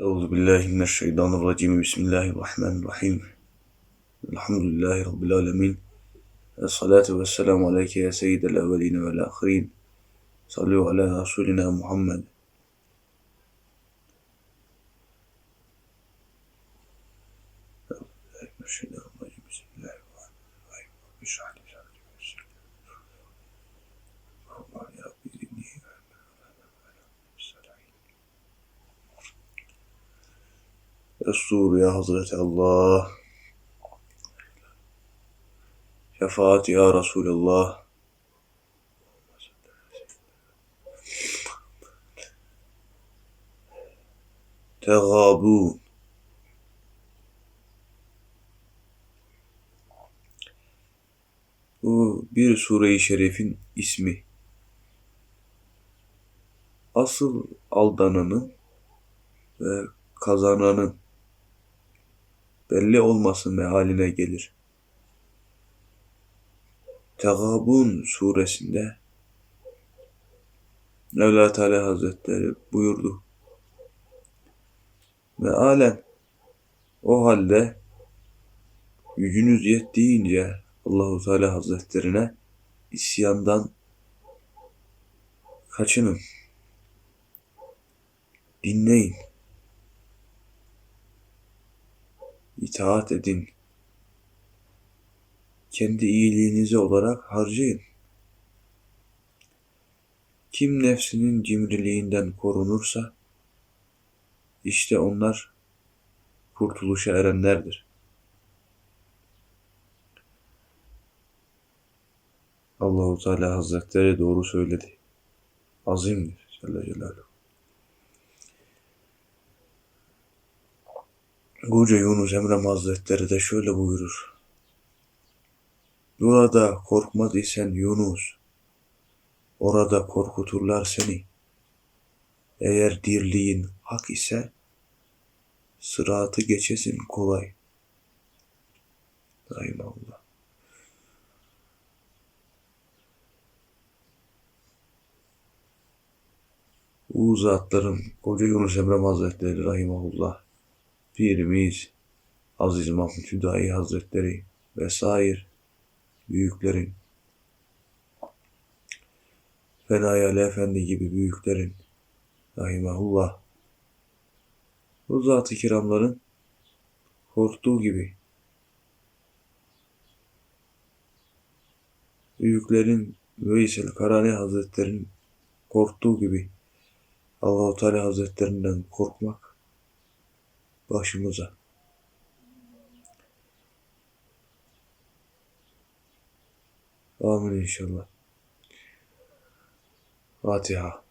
أعوذ بالله من الشيطان الرجيم. بسم الله الرحمن الرحيم. الحمد لله رب العالمين. الصلاة والسلام عليك يا سيد الأولين والآخرين. صلوا على رسولنا محمد. بسم الله الرحمن الرحيم. Resul ya Hazreti Allah. Şefaat ya Resulallah. Tegabun. Bu bir sure-i şerifin ismi. Asıl aldananın ve kazananın belli olması mealine gelir. Tegabun suresinde Mevla Teala Hazretleri buyurdu. Mealen o halde gücünüz yettiğince Allahu Teala Hazretlerine isyandan kaçının. Dinleyin. İtaat edin. Kendi iyiliğinizi olarak harcayın. Kim nefsinin cimriliğinden korunursa, işte onlar kurtuluşa erenlerdir. Allahu Teala Hazretleri doğru söyledi. Azimdir Celle Celaluhu. Koca Yunus Emre Hazretleri de şöyle buyurur. Burada korkmaz isen Yunus, orada korkuturlar seni. Eğer dirliğin hak ise, sıratı geçesin kolay. Rahimahullah. Bu zatların Koca Yunus Emre Hazretleri Rahimahullah Pirimiz, Aziz Mahmud Hüdayi Hazretleri vesaire büyüklerin, Fenay Ali Efendi gibi büyüklerin, rahimahullah, bu zat-ı kiramların korktuğu gibi, büyüklerin Veysel Karani Hazretleri'nin korktuğu gibi Allahu Teala Hazretlerinden korkmak başımıza. Amin inşallah. Fatiha.